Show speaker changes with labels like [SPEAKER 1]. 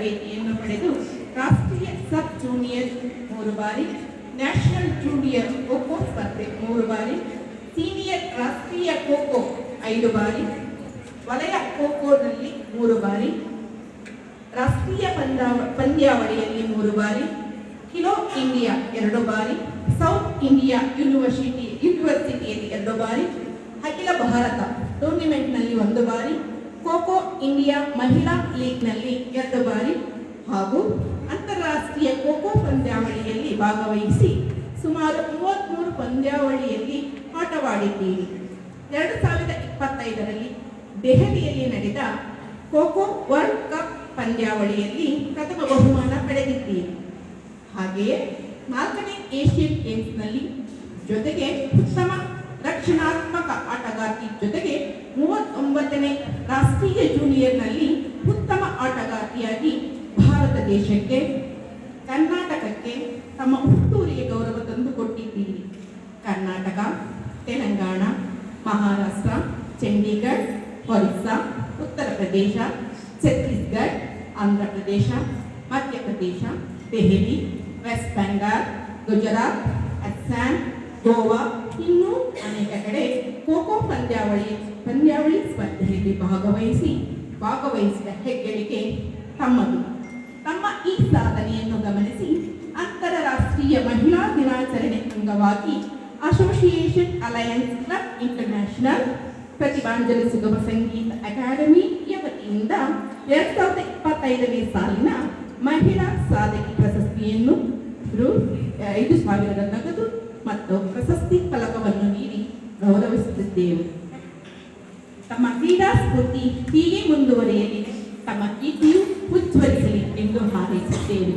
[SPEAKER 1] ತರಬೇತಿಯನ್ನು ಪಡೆದು ರಾಷ್ಟ್ರೀಯ ಸಬ್ ಜೂನಿಯರ್ ಮೂರು ಬಾರಿ, ನ್ಯಾಷನಲ್ ಜೂನಿಯರ್ ಖೋಖೋ ಸ್ಪರ್ಧೆ ಮೂರು ಬಾರಿ, ಸೀನಿಯರ್ ರಾಷ್ಟ್ರೀಯ ಖೋಖೋ ಐದು ಬಾರಿ, ವಲಯ ಖೋಖೋದಲ್ಲಿ ಮೂರು ಬಾರಿ, ರಾಷ್ಟ್ರೀಯ ಪಂದ್ಯಾವ, ಪಂದ್ಯಾವಳಿಯಲ್ಲಿ ಮೂರು ಬಾರಿ ಕಿಲೋ ಇಂಡಿಯಾ ಎರಡು ಬಾರಿ, ಸೌತ್ ಇಂಡಿಯಾ ಯೂನಿವರ್ಸಿಟಿ, ಯೂನಿವರ್ಸಿಟಿಯಲ್ಲಿ ಎರಡು ಬಾರಿ, ಅಖಿಲ ಭಾರತ ಟೂರ್ನಿಮೆಂಟ್ನಲ್ಲಿ ಒಂದು ಬಾರಿ ಖೋಖೋ ಇಂಡಿಯಾ ಮಹಿಳಾ ಲೀಗ್ನಲ್ಲಿ ಎರಡು ಬಾರಿ ಹಾಗೂ ಅಂತಾರಾಷ್ಟ್ರೀಯ ಖೋಖೋ ಪಂದ್ಯಾವಳಿಯಲ್ಲಿ ಭಾಗವಹಿಸಿ ಸುಮಾರು ಮೂವತ್ತ್ಮೂರು ಪಂದ್ಯಾವಳಿಯಲ್ಲಿ ಆಟವಾಡಿದ್ದೀರಿ. ಎರಡು ಸಾವಿರದ ಇಪ್ಪತ್ತೈದರಲ್ಲಿ ದೆಹಲಿಯಲ್ಲಿ ನಡೆದ ಖೋಖೋ ವರ್ಲ್ಡ್ ಕಪ್ ಪಂದ್ಯಾವಳಿಯಲ್ಲಿ ಪ್ರಥಮ ಬಹುಮಾನ ಪಡೆದಿದ್ದೀರಿ. ಹಾಗೆಯೇ ನಾಲ್ಕನೇ ಏಷ್ಯನ್ ಗೇಮ್ಸ್ನಲ್ಲಿ ಜೊತೆಗೆ ಉತ್ತಮ ರಕ್ಷಣಾತ್ಮಕ ಆಟಗಾರ್ತಿ ಜೊತೆಗೆ ಮೂವತ್ತೊಂಬತ್ತನೇ ರಾಷ್ಟ್ರೀಯ ಜೂನಿಯರ್ನಲ್ಲಿ ಉತ್ತಮ ಆಟಗಾರ್ತಿಯಾಗಿ ಭಾರತ ದೇಶಕ್ಕೆ, ಕರ್ನಾಟಕಕ್ಕೆ ತಮ್ಮ ಹುಟ್ಟೂರಿಗೆ ಗೌರವ ತಂದುಕೊಟ್ಟಿದ್ದೀರಿ. ಕರ್ನಾಟಕ, ತೆಲಂಗಾಣ, ಮಹಾರಾಷ್ಟ್ರ, ಚಂಡೀಗಢ, ಒರಿಸ್ಸಾ, ಉತ್ತರ ಪ್ರದೇಶ, ಛತ್ತೀಸ್ಗಢ, ಆಂಧ್ರ ಪ್ರದೇಶ ಮಧ್ಯಪ್ರದೇಶ ದೆಹಲಿ, ವೆಸ್ಟ್ ಬೆಂಗಾಲ್, ಗುಜರಾತ್, ಅಸ್ಸಾಂ, ಗೋವಾ, ಇನ್ನೂ ಅನೇಕ ಕಡೆ ಪಂದ್ಯಾವಳಿ ಪಂದ್ಯಾವಳಿ ಸ್ಪರ್ಧೆಯಲ್ಲಿ ಭಾಗವಹಿಸಿ, ಭಾಗವಹಿಸಿದ ಹೆಗ್ಗಳಿಕೆ ತಮ್ಮದು. ತಮ್ಮ ಈ ಸಾಧನೆಯನ್ನು ಗಮನಿಸಿ ಅಂತಾರಾಷ್ಟ್ರೀಯ ಮಹಿಳಾ ದಿನಾಚರಣೆ ಅಂಗವಾಗಿ association alliance club international Pratibhanjali ಸುಗಮ ಸಂಗೀತ ಅಕಾಡೆಮಿಯ ವತಿಯಿಂದ ಎರಡ್ ಸಾವಿರದ ಇಪ್ಪತ್ತೈದನೇ ಸಾಲಿನ ಮಹಿಳಾ ಸಾಧಕಿ ಪ್ರಶಸ್ತಿಯನ್ನು ರು, ಐದು ಸಾವಿರದ ನಗದು ಮತ್ತು ಗುರುತಿಸಿದ್ದೇವೆ ತಮ್ಮ ಕ್ರೀಡಾಸ್ಫೂರ್ತಿ ಹೀಗೆ ಮುಂದುವರಿಯಲಿ. ತಮ್ಮ ಕೀರ್ತಿಯು ಉಜ್ವಲಿಸಲಿ ಎಂದು ಹಾರೈಸುತ್ತೇವೆ.